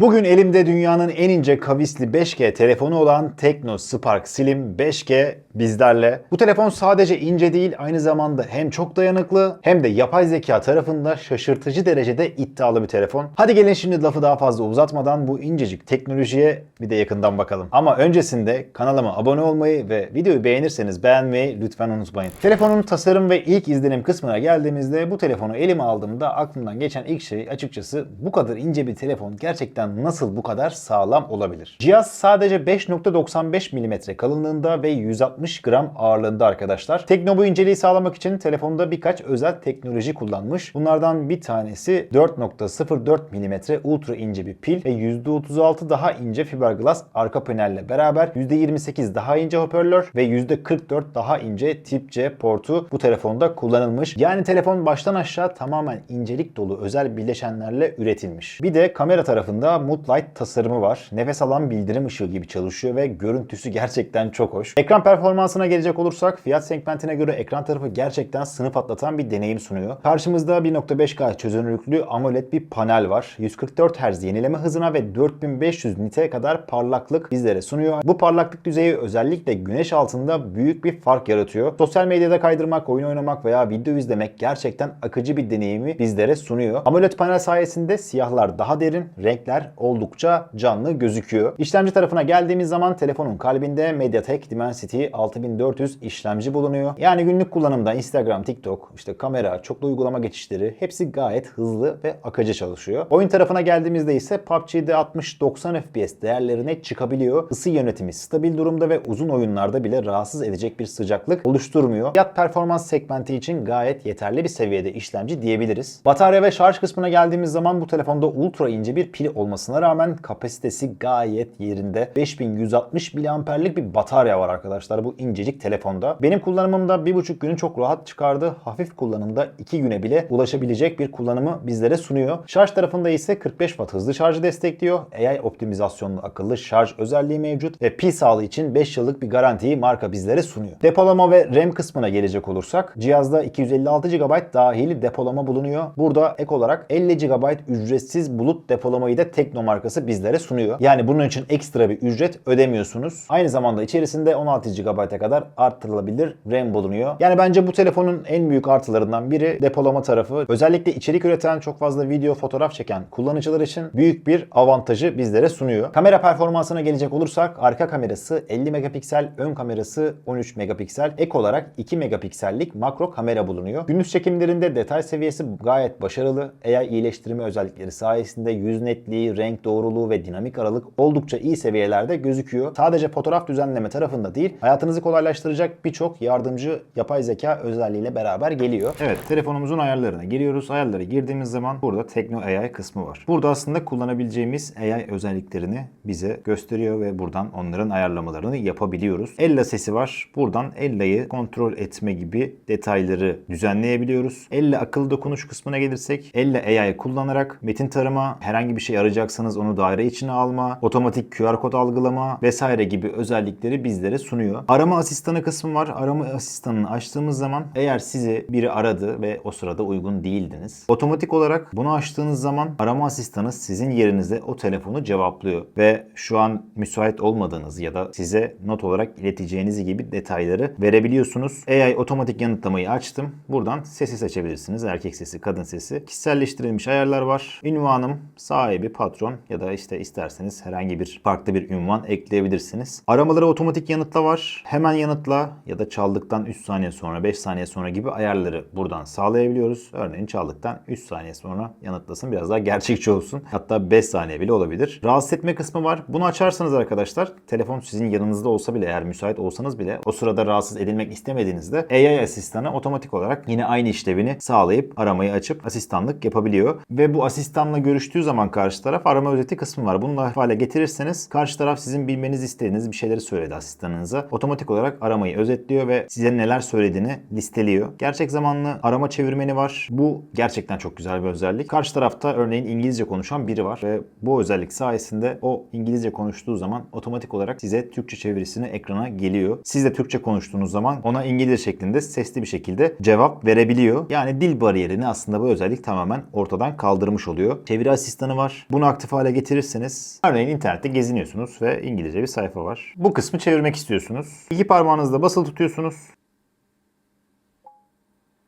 Bugün elimde dünyanın en ince kavisli 5G telefonu olan Tecno Spark Slim 5G bizlerle. Bu telefon sadece ince değil aynı zamanda hem çok dayanıklı hem de yapay zeka tarafında şaşırtıcı derecede iddialı bir telefon. Hadi gelin şimdi lafı daha fazla uzatmadan bu incecik teknolojiye bir de yakından bakalım. Ama öncesinde kanalıma abone olmayı ve videoyu beğenirseniz beğenmeyi lütfen unutmayın. Telefonun tasarım ve ilk izlenim kısmına geldiğimizde bu telefonu elime aldığımda aklımdan geçen ilk şey açıkçası bu kadar ince bir telefon gerçekten nasıl bu kadar sağlam olabilir? Cihaz sadece 5.95 mm kalınlığında ve 160 gram ağırlığında arkadaşlar. Tekno bu inceliği sağlamak için telefonda birkaç özel teknoloji kullanmış. Bunlardan bir tanesi 4.04 mm ultra ince bir pil ve %36 daha ince fiberglass arka panelle beraber %28 daha ince hoparlör ve %44 daha ince tip C portu bu telefonda kullanılmış. Yani telefon baştan aşağı tamamen incelik dolu özel bileşenlerle üretilmiş. Bir de kamera tarafında Mood Light tasarımı var. Nefes alan bildirim ışığı gibi çalışıyor ve görüntüsü gerçekten çok hoş. Ekran performansına gelecek olursak fiyat segmentine göre ekran tarafı gerçekten sınıf atlatan bir deneyim sunuyor. Karşımızda 1.5K çözünürlüklü AMOLED bir panel var. 144 Hz yenileme hızına ve 4500 nite kadar parlaklık bizlere sunuyor. Bu parlaklık düzeyi özellikle güneş altında büyük bir fark yaratıyor. Sosyal medyada kaydırmak, oyun oynamak veya video izlemek gerçekten akıcı bir deneyimi bizlere sunuyor. AMOLED panel sayesinde siyahlar daha derin, renkler oldukça canlı gözüküyor. İşlemci tarafına geldiğimiz zaman telefonun kalbinde MediaTek Dimensity 6400 işlemci bulunuyor. Yani günlük kullanımda Instagram, TikTok, işte kamera, çoklu uygulama geçişleri hepsi gayet hızlı ve akıcı çalışıyor. Oyun tarafına geldiğimizde ise PUBG'de 60-90 FPS değerlerine çıkabiliyor. Isı yönetimi stabil durumda ve uzun oyunlarda bile rahatsız edecek bir sıcaklık oluşturmuyor. Fiyat performans segmenti için gayet yeterli bir seviyede işlemci diyebiliriz. Batarya ve şarj kısmına geldiğimiz zaman bu telefonda ultra ince bir pil olmasına rağmen kapasitesi gayet yerinde. 5160 miliamperlik bir batarya var arkadaşlar bu incecik telefonda. Benim kullanımımda 1,5 günü çok rahat çıkardı. Hafif kullanımda 2 güne bile ulaşabilecek bir kullanımı bizlere sunuyor. Şarj tarafında ise 45 Watt hızlı şarjı destekliyor. AI optimizasyonlu akıllı şarj özelliği mevcut ve pil sağlığı için 5 yıllık bir garantiyi marka bizlere sunuyor. Depolama ve RAM kısmına gelecek olursak cihazda 256 GB dahili depolama bulunuyor. Burada ek olarak 50 GB ücretsiz bulut depolamayı da Tekno markası bizlere sunuyor. Yani bunun için ekstra bir ücret ödemiyorsunuz. Aynı zamanda içerisinde 16 GB'a kadar arttırılabilir RAM bulunuyor. Yani bence bu telefonun en büyük artılarından biri depolama tarafı. Özellikle içerik üreten, çok fazla video, fotoğraf çeken kullanıcılar için büyük bir avantajı bizlere sunuyor. Kamera performansına gelecek olursak arka kamerası 50 megapiksel, ön kamerası 13 megapiksel. Ek olarak 2 megapiksellik makro kamera bulunuyor. Gündüz çekimlerinde detay seviyesi gayet başarılı. AI iyileştirme özellikleri sayesinde yüz netliği, renk doğruluğu ve dinamik aralık oldukça iyi seviyelerde gözüküyor. Sadece fotoğraf düzenleme tarafında değil, hayatınızı kolaylaştıracak birçok yardımcı yapay zeka özelliğiyle beraber geliyor. Evet, telefonumuzun ayarlarına giriyoruz. Ayarlara girdiğimiz zaman burada Tekno AI kısmı var. Burada aslında kullanabileceğimiz AI özelliklerini bize gösteriyor ve buradan onların ayarlamalarını yapabiliyoruz. Ella sesi var. Buradan Ella'yı kontrol etme gibi detayları düzenleyebiliyoruz. Ella akıllı dokunuş kısmına gelirsek Ella AI kullanarak metin tarama, herhangi bir şey arayacaksanız onu daire içine alma, otomatik QR kod algılama vesaire gibi özellikleri bizlere sunuyor. Arama asistanı kısmı var. Arama asistanını açtığımız zaman eğer sizi biri aradı ve o sırada uygun değildiniz. Otomatik olarak bunu açtığınız zaman arama asistanı sizin yerinize o telefonu cevaplıyor ve şu an müsait olmadığınız ya da size not olarak ileteceğiniz gibi detayları verebiliyorsunuz. AI otomatik yanıtlamayı açtım. Buradan sesi seçebilirsiniz. Erkek sesi, kadın sesi. Kişiselleştirilmiş ayarlar var. Ünvanım, sahibi, patron ya da işte isterseniz herhangi bir farklı bir ünvan ekleyebilirsiniz. Aramaları otomatik yanıtla var. Hemen yanıtla ya da çaldıktan 3 saniye sonra 5 saniye sonra gibi ayarları buradan sağlayabiliyoruz. Örneğin çaldıktan 3 saniye sonra yanıtlasın biraz daha gerçekçi olsun. Hatta 5 saniye bile olabilir. Rahatsız etme kısmı var. Bunu açarsanız arkadaşlar telefon sizin yanınızda olsa bile eğer müsait olsanız bile o sırada rahatsız edilmek istemediğinizde AI asistanı otomatik olarak yine aynı işlevini sağlayıp aramayı açıp asistanlık yapabiliyor. Ve bu asistanla görüştüğü zaman karşı taraf arama özeti kısmı var. Bunu da hale getirirseniz karşı taraf sizin bilmenizi istediğiniz bir şeyleri söyledi asistanınıza. Otomatik olarak aramayı özetliyor ve size neler söylediğini listeliyor. Gerçek zamanlı arama çevirmeni var. Bu gerçekten çok güzel bir özellik. Karşı tarafta örneğin İngilizce konuşan biri var ve bu özellik sayesinde o İngilizce konuştuğu zaman otomatik olarak size Türkçe çevirisini ekrana geliyor. Siz de Türkçe konuştuğunuz zaman ona İngilizce şeklinde sesli bir şekilde cevap verebiliyor. Yani dil bariyerini aslında bu özellik tamamen ortadan kaldırmış oluyor. Çeviri asistanı var. Bunu Aktif hale getirirseniz örneğin internette geziniyorsunuz ve İngilizce bir sayfa var. Bu kısmı çevirmek istiyorsunuz. İki parmağınızla basılı tutuyorsunuz.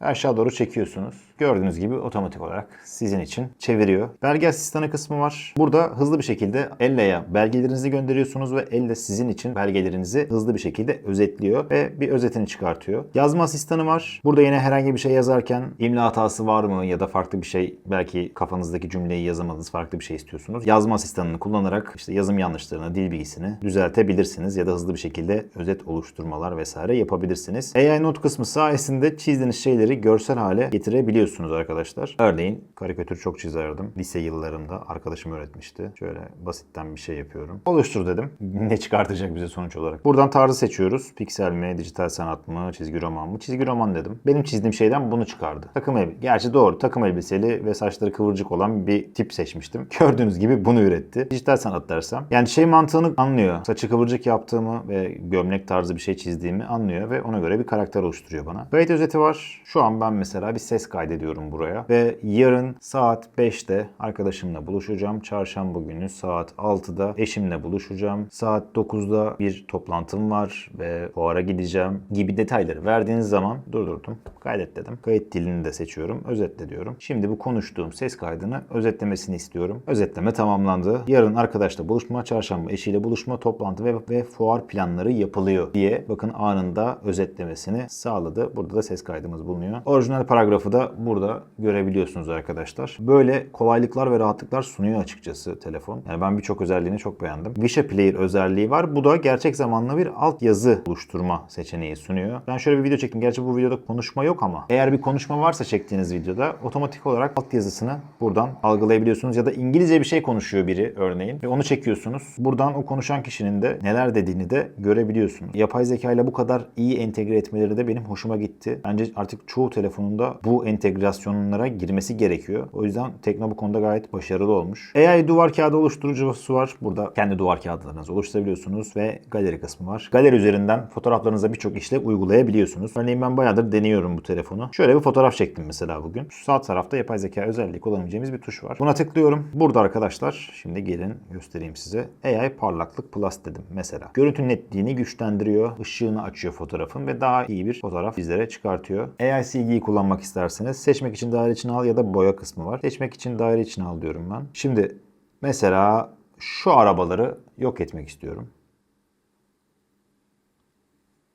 Aşağı doğru çekiyorsunuz. Gördüğünüz gibi otomatik olarak sizin için çeviriyor. Belge asistanı kısmı var. Burada hızlı bir şekilde elle belgelerinizi gönderiyorsunuz ve elle sizin için belgelerinizi hızlı bir şekilde özetliyor ve bir özetini çıkartıyor. Yazma asistanı var. Burada yine herhangi bir şey yazarken imla hatası var mı ya da farklı bir şey belki kafanızdaki cümleyi yazamadınız farklı bir şey istiyorsunuz. Yazma asistanını kullanarak işte yazım yanlışlarını, dil bilgisini düzeltebilirsiniz ya da hızlı bir şekilde özet oluşturmalar vesaire yapabilirsiniz. AI Note kısmı sayesinde çizdiğiniz şeyleri görsel hale getirebiliyorsunuz arkadaşlar. Örneğin karikatür çok çizerdim. Lise yıllarımda arkadaşım öğretmişti. Şöyle basitten bir şey yapıyorum. Oluştur dedim. ne çıkartacak bize sonuç olarak? Buradan tarzı seçiyoruz. Piksel mi, dijital sanat mı, çizgi roman mı? Çizgi roman dedim. Benim çizdiğim şeyden bunu çıkardı. Takım elbise. Gerçi doğru. Takım elbiseli ve saçları kıvırcık olan bir tip seçmiştim. Gördüğünüz gibi bunu üretti. Dijital sanat dersem. Yani şey mantığını anlıyor. Saçı kıvırcık yaptığımı ve gömlek tarzı bir şey çizdiğimi anlıyor ve ona göre bir karakter oluşturuyor bana. Gayet özeti var. Şu an ben mesela bir ses kaydediyorum buraya ve yarın saat 5'te arkadaşımla buluşacağım. Çarşamba günü saat 6'da eşimle buluşacağım. Saat 9'da bir toplantım var ve fuara gideceğim gibi detayları verdiğiniz zaman durdurdum. Kaydet dedim. Kayıt dilini de seçiyorum. Özetle diyorum. Şimdi bu konuştuğum ses kaydını özetlemesini istiyorum. Özetleme tamamlandı. Yarın arkadaşla buluşma, çarşamba eşiyle buluşma, toplantı ve, ve fuar planları yapılıyor diye bakın anında özetlemesini sağladı. Burada da ses kaydımız bulunuyor. Orijinal paragrafı da burada görebiliyorsunuz arkadaşlar. Böyle kolaylıklar ve rahatlıklar sunuyor açıkçası telefon. Yani ben birçok özelliğini çok beğendim. Wisha Player özelliği var. Bu da gerçek zamanlı bir altyazı oluşturma seçeneği sunuyor. Ben şöyle bir video çektim. Gerçi bu videoda konuşma yok ama eğer bir konuşma varsa çektiğiniz videoda otomatik olarak altyazısını buradan algılayabiliyorsunuz ya da İngilizce bir şey konuşuyor biri örneğin ve onu çekiyorsunuz. Buradan o konuşan kişinin de neler dediğini de görebiliyorsunuz. Yapay zeka ile bu kadar iyi entegre etmeleri de benim hoşuma gitti. Bence artık çoğu telefonunda bu entegrasyonlara girmesi gerekiyor. O yüzden Tekno bu konuda gayet başarılı olmuş. AI duvar kağıdı oluşturucusu var. Burada kendi duvar kağıtlarınızı oluşturabiliyorsunuz ve galeri kısmı var. Galeri üzerinden fotoğraflarınıza birçok işlem uygulayabiliyorsunuz. Örneğin ben bayağıdır deniyorum bu telefonu. Şöyle bir fotoğraf çektim mesela bugün. Şu sağ tarafta yapay zeka özelliği kullanabileceğimiz bir tuş var. Buna tıklıyorum. Burada arkadaşlar şimdi gelin göstereyim size. AI parlaklık plus dedim mesela. Görüntü netliğini güçlendiriyor. ışığını açıyor fotoğrafın ve daha iyi bir fotoğraf bizlere çıkartıyor. AI CG'yi kullanmak isterseniz seçmek için daire içine al ya da boya kısmı var. Seçmek için daire içine al diyorum ben. Şimdi mesela şu arabaları yok etmek istiyorum.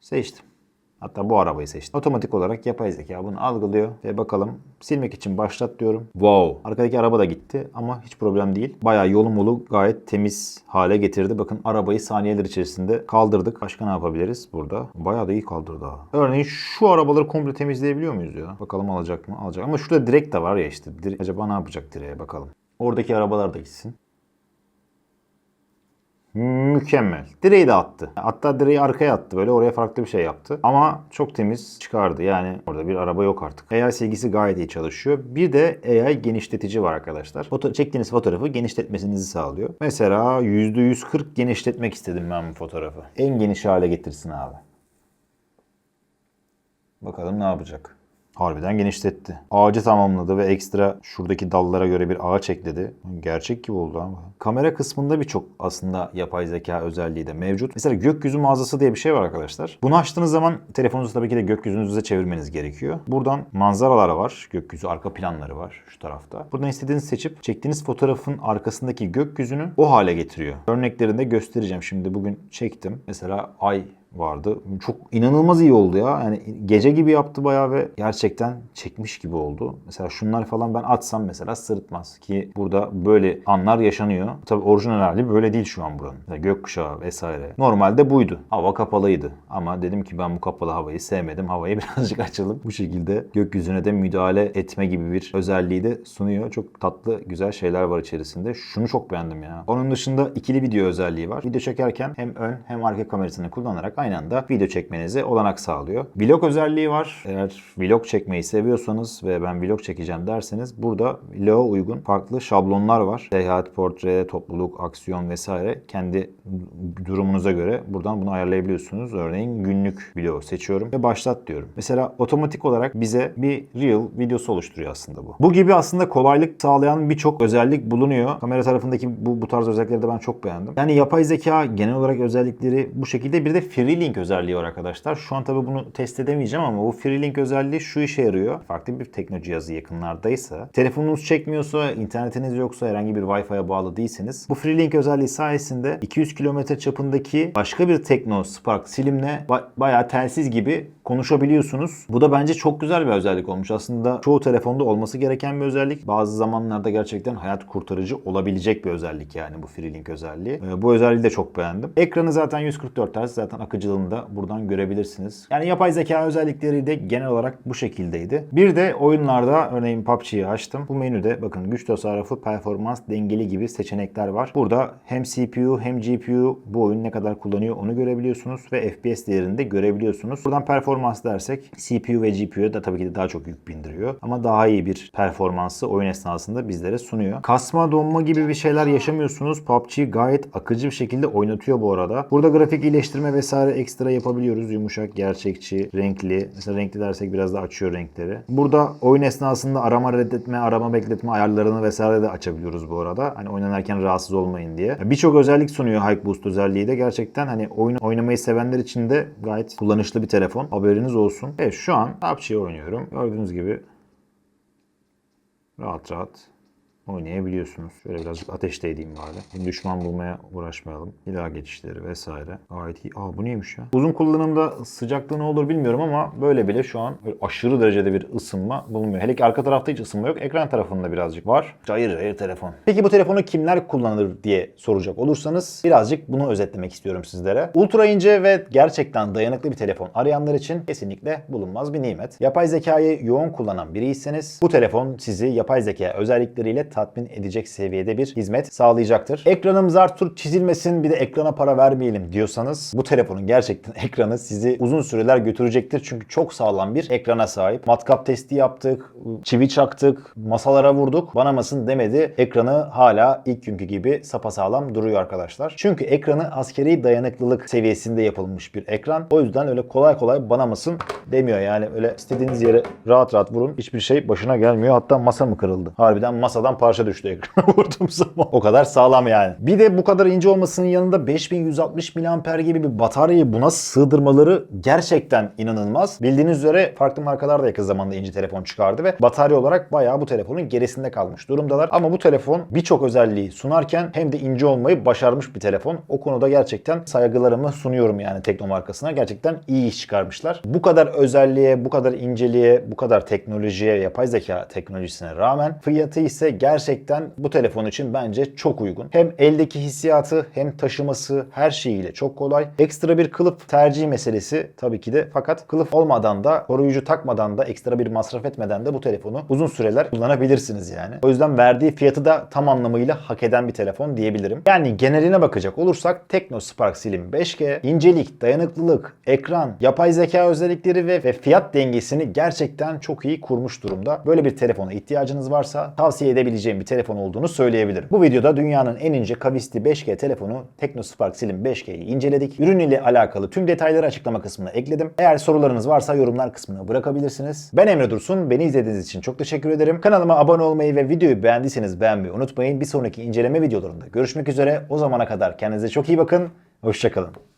Seçtim. Hatta bu arabayı seçtim. Otomatik olarak yapay zeka bunu algılıyor ve bakalım silmek için başlat diyorum. Wow. Arkadaki araba da gitti ama hiç problem değil. Bayağı yolu molu gayet temiz hale getirdi. Bakın arabayı saniyeler içerisinde kaldırdık. Başka ne yapabiliriz burada? Bayağı da iyi kaldırdı ha. Örneğin şu arabaları komple temizleyebiliyor muyuz ya? Bakalım alacak mı? Alacak. Ama şurada direkt de var ya işte. Acaba ne yapacak direğe bakalım. Oradaki arabalar da gitsin. Mükemmel. Direği de attı. Hatta direği arkaya attı. Böyle oraya farklı bir şey yaptı. Ama çok temiz çıkardı. Yani orada bir araba yok artık. AI silgisi gayet iyi çalışıyor. Bir de AI genişletici var arkadaşlar. Foto çektiğiniz fotoğrafı genişletmesinizi sağlıyor. Mesela %140 genişletmek istedim ben bu fotoğrafı. En geniş hale getirsin abi. Bakalım ne yapacak. Harbiden genişletti. Ağacı tamamladı ve ekstra şuradaki dallara göre bir ağaç ekledi. Gerçek gibi oldu ama. Kamera kısmında birçok aslında yapay zeka özelliği de mevcut. Mesela gökyüzü mağazası diye bir şey var arkadaşlar. Bunu açtığınız zaman telefonunuzu tabii ki de gökyüzünüze çevirmeniz gerekiyor. Buradan manzaralar var. Gökyüzü arka planları var şu tarafta. Buradan istediğinizi seçip çektiğiniz fotoğrafın arkasındaki gökyüzünü o hale getiriyor. Örneklerini de göstereceğim. Şimdi bugün çektim. Mesela ay vardı. Çok inanılmaz iyi oldu ya. Yani gece gibi yaptı bayağı ve gerçekten çekmiş gibi oldu. Mesela şunlar falan ben atsam mesela sırıtmaz ki burada böyle anlar yaşanıyor. Tabii orijinal hali böyle değil şu an buranın. Mesela gökkuşağı vesaire. Normalde buydu. Hava kapalıydı. Ama dedim ki ben bu kapalı havayı sevmedim. Havayı birazcık açalım. Bu şekilde gökyüzüne de müdahale etme gibi bir özelliği de sunuyor. Çok tatlı güzel şeyler var içerisinde. Şunu çok beğendim ya. Onun dışında ikili video özelliği var. Video çekerken hem ön hem arka kamerasını kullanarak aynı aynı anda video çekmenize olanak sağlıyor. Vlog özelliği var. Eğer vlog çekmeyi seviyorsanız ve ben vlog çekeceğim derseniz burada vloga uygun farklı şablonlar var. Seyahat, portre, topluluk, aksiyon vesaire kendi durumunuza göre buradan bunu ayarlayabiliyorsunuz. Örneğin günlük video seçiyorum ve başlat diyorum. Mesela otomatik olarak bize bir reel videosu oluşturuyor aslında bu. Bu gibi aslında kolaylık sağlayan birçok özellik bulunuyor. Kamera tarafındaki bu, bu tarz özellikleri de ben çok beğendim. Yani yapay zeka genel olarak özellikleri bu şekilde. Bir de FreeLink özelliği var arkadaşlar. Şu an tabii bunu test edemeyeceğim ama bu FreeLink özelliği şu işe yarıyor. Farklı bir tekno cihazı yakınlardaysa, telefonunuz çekmiyorsa, internetiniz yoksa, herhangi bir Wi-Fi'ye bağlı değilseniz bu FreeLink özelliği sayesinde 200 kilometre çapındaki başka bir Tekno Spark silimle ba- bayağı telsiz gibi konuşabiliyorsunuz. Bu da bence çok güzel bir özellik olmuş. Aslında çoğu telefonda olması gereken bir özellik. Bazı zamanlarda gerçekten hayat kurtarıcı olabilecek bir özellik yani bu FreeLink özelliği. Ee, bu özelliği de çok beğendim. Ekranı zaten 144 Hz zaten akıcılığını da buradan görebilirsiniz. Yani yapay zeka özellikleri de genel olarak bu şekildeydi. Bir de oyunlarda örneğin PUBG'yi açtım. Bu menüde bakın güç tasarrufu, performans, dengeli gibi seçenekler var. Burada hem CPU hem GPU bu oyun ne kadar kullanıyor onu görebiliyorsunuz ve FPS değerini de görebiliyorsunuz. Buradan performans dersek CPU ve GPU da tabii ki de daha çok yük bindiriyor. Ama daha iyi bir performansı oyun esnasında bizlere sunuyor. Kasma, donma gibi bir şeyler yaşamıyorsunuz. PUBG gayet akıcı bir şekilde oynatıyor bu arada. Burada grafik iyileştirme vesaire ekstra yapabiliyoruz. Yumuşak, gerçekçi, renkli. Mesela renkli dersek biraz da açıyor renkleri. Burada oyun esnasında arama reddetme, arama bekletme ayarlarını vesaire de açabiliyoruz bu arada. Hani oynanırken rahatsız olmayın diye. Birçok özellik sunuyor Hike Boost özelliği de. Gerçekten hani oyun oynamayı sevenler için de gayet kullanışlı bir telefon. Haberiniz olsun. Evet şu an PUBG oynuyorum. Gördüğünüz gibi rahat rahat oynayabiliyorsunuz. Şöyle birazcık ateşte edeyim bari. Hem düşman bulmaya uğraşmayalım. Silah geçişleri vesaire. Gayet iyi. Aa bu neymiş ya? Uzun kullanımda sıcaklığı ne olur bilmiyorum ama böyle bile şu an aşırı derecede bir ısınma bulunmuyor. Hele ki arka tarafta hiç ısınma yok. Ekran tarafında birazcık var. Cayır cayır telefon. Peki bu telefonu kimler kullanır diye soracak olursanız birazcık bunu özetlemek istiyorum sizlere. Ultra ince ve gerçekten dayanıklı bir telefon arayanlar için kesinlikle bulunmaz bir nimet. Yapay zekayı yoğun kullanan biriyseniz bu telefon sizi yapay zeka özellikleriyle tatmin edecek seviyede bir hizmet sağlayacaktır. Ekranım zar tur çizilmesin bir de ekrana para vermeyelim diyorsanız bu telefonun gerçekten ekranı sizi uzun süreler götürecektir. Çünkü çok sağlam bir ekrana sahip. Matkap testi yaptık, çivi çaktık, masalara vurduk. Banamasın demedi. Ekranı hala ilk günkü gibi sapasağlam duruyor arkadaşlar. Çünkü ekranı askeri dayanıklılık seviyesinde yapılmış bir ekran. O yüzden öyle kolay kolay banamasın demiyor. Yani öyle istediğiniz yere rahat rahat vurun. Hiçbir şey başına gelmiyor. Hatta masa mı kırıldı? Harbiden masadan parça düştü ekrana vurduğum zaman. O kadar sağlam yani. Bir de bu kadar ince olmasının yanında 5160 mAh gibi bir bataryayı buna sığdırmaları gerçekten inanılmaz. Bildiğiniz üzere farklı markalar da yakın zamanda ince telefon çıkardı ve batarya olarak bayağı bu telefonun gerisinde kalmış durumdalar. Ama bu telefon birçok özelliği sunarken hem de ince olmayı başarmış bir telefon. O konuda gerçekten saygılarımı sunuyorum yani Tekno markasına. Gerçekten iyi iş çıkarmışlar. Bu kadar özelliğe, bu kadar inceliğe, bu kadar teknolojiye, yapay zeka teknolojisine rağmen fiyatı ise gerçekten bu telefon için bence çok uygun. Hem eldeki hissiyatı hem taşıması her şeyiyle çok kolay. Ekstra bir kılıf tercih meselesi tabii ki de fakat kılıf olmadan da koruyucu takmadan da ekstra bir masraf etmeden de bu telefonu uzun süreler kullanabilirsiniz yani. O yüzden verdiği fiyatı da tam anlamıyla hak eden bir telefon diyebilirim. Yani geneline bakacak olursak Tekno Spark Slim 5G incelik, dayanıklılık, ekran, yapay zeka özellikleri ve, ve fiyat dengesini gerçekten çok iyi kurmuş durumda. Böyle bir telefona ihtiyacınız varsa tavsiye edebileceğim bir telefon olduğunu söyleyebilirim. Bu videoda dünyanın en ince kavisli 5G telefonu Tekno Spark Slim 5G'yi inceledik. Ürün ile alakalı tüm detayları açıklama kısmına ekledim. Eğer sorularınız varsa yorumlar kısmına bırakabilirsiniz. Ben Emre Dursun. Beni izlediğiniz için çok teşekkür ederim. Kanalıma abone olmayı ve videoyu beğendiyseniz beğenmeyi unutmayın. Bir sonraki inceleme videolarında görüşmek üzere. O zamana kadar kendinize çok iyi bakın. Hoşçakalın.